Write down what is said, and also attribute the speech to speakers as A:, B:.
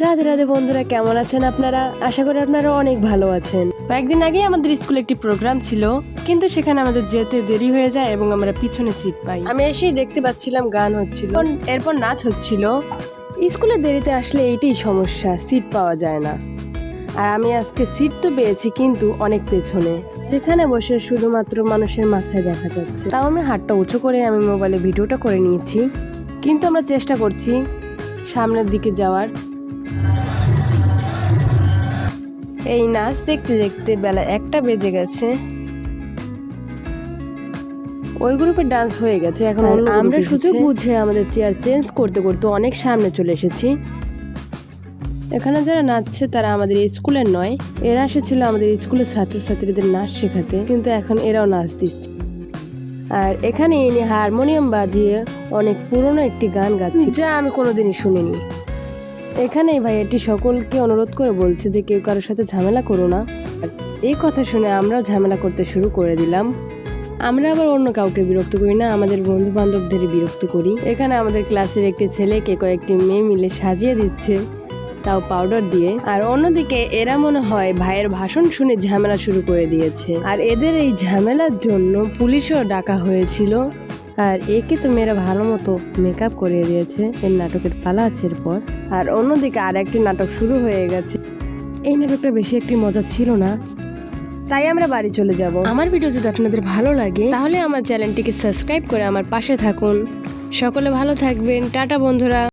A: রাধে রাধে বন্ধুরা, কেমন আছেন আপনারা? আশা করি আপনারা অনেক ভালো আছেন। কয়েকদিন আগে আমাদের স্কুলে একটি প্রোগ্রাম ছিল, কিন্তু সেখানে আমাদের যেতে দেরি হয়ে যায় এবং আমরা পিছনে সিট পাই। আমি এসেই দেখতে পাচ্ছিলাম, গান হচ্ছিল, এরপর নাচ হচ্ছিল। স্কুলে দেরিতে আসলে এইটাই সমস্যা সিট পাওয়া যায় না। আর আমি আজকে সিট তো পেয়েছি, কিন্তু অনেক পেছনে। যেখানে বসে শুধুমাত্র মানুষের মাথায় দেখা যাচ্ছে। তাও আমি হাতটা উঁচু করে আমি মোবাইলে ভিডিওটা করে নিয়েছি। কিন্তু আমরা চেষ্টা করছি, সামনের দিকে যাওয়ার। এই নাচ দেখতে দেখতে বেলা একটা বেজে গেছে। ওই গ্রুপের ডান্স হয়ে গেছে এখন
B: আমরা
A: গ্রুপে বুঝে বুঝে আমাদের চেয়ার চেঞ্জ করতে করতে অনেক সামনে চলে এসেছি। এখানে যারা নাচছে তারা আমাদের স্কুলের নয় এরা এসেছিল আমাদের স্কুলের ছাত্রছাত্রীদের নাচ শেখাতে কিন্তু এখন এরাও নাচ দিচ্ছে। আর এখানে ইনি হারমোনিয়াম বাজিয়ে অনেক পুরনো একটি গান গাচ্ছে। যা আমি কোনোদিনই শুনিনি। এখানে এই ভাইয়াটি সকলকে অনুরোধ করে বলছে যে কেউ কারোর সাথে ঝামেলা করো না। এই কথা শুনে আমরাও ঝামেলা করতে শুরু করে দিলাম। আমরা আবার অন্য কাউকে বিরক্ত করি না, আমাদের বন্ধু বান্ধবদের বিরক্ত করি। এখানে আমাদের ক্লাসের একটি ছেলেকে কয়েকটি মেয়ে মিলে সাজিয়ে দিচ্ছে, তাও পাউডার দিয়ে। আর অন্যদিকে এরা মনে হয় ভাইয়ের ভাষণ শুনে ঝামেলা শুরু করে দিয়েছে। আর এদের এই ঝামেলার জন্য পুলিশও ডাকা হয়েছিল। আর একে তো মেয়েরা ভালো মতো মেকআপ করিয়ে দিয়েছে। এর নাটকের পালা আছে এরপর আর অন্যদিকে আর একটি নাটক শুরু হয়ে গেছে। এই নাটকটা বেশি একটি মজা ছিল না। তাই আমরা বাড়ি চলে যাব। আমার ভিডিও যদি আপনাদের ভালো লাগে, তাহলে আমার চ্যানেলটিকে সাবস্ক্রাইব করে আমার পাশে থাকুন। সকলে ভালো থাকবেন। টাটা বন্ধুরা।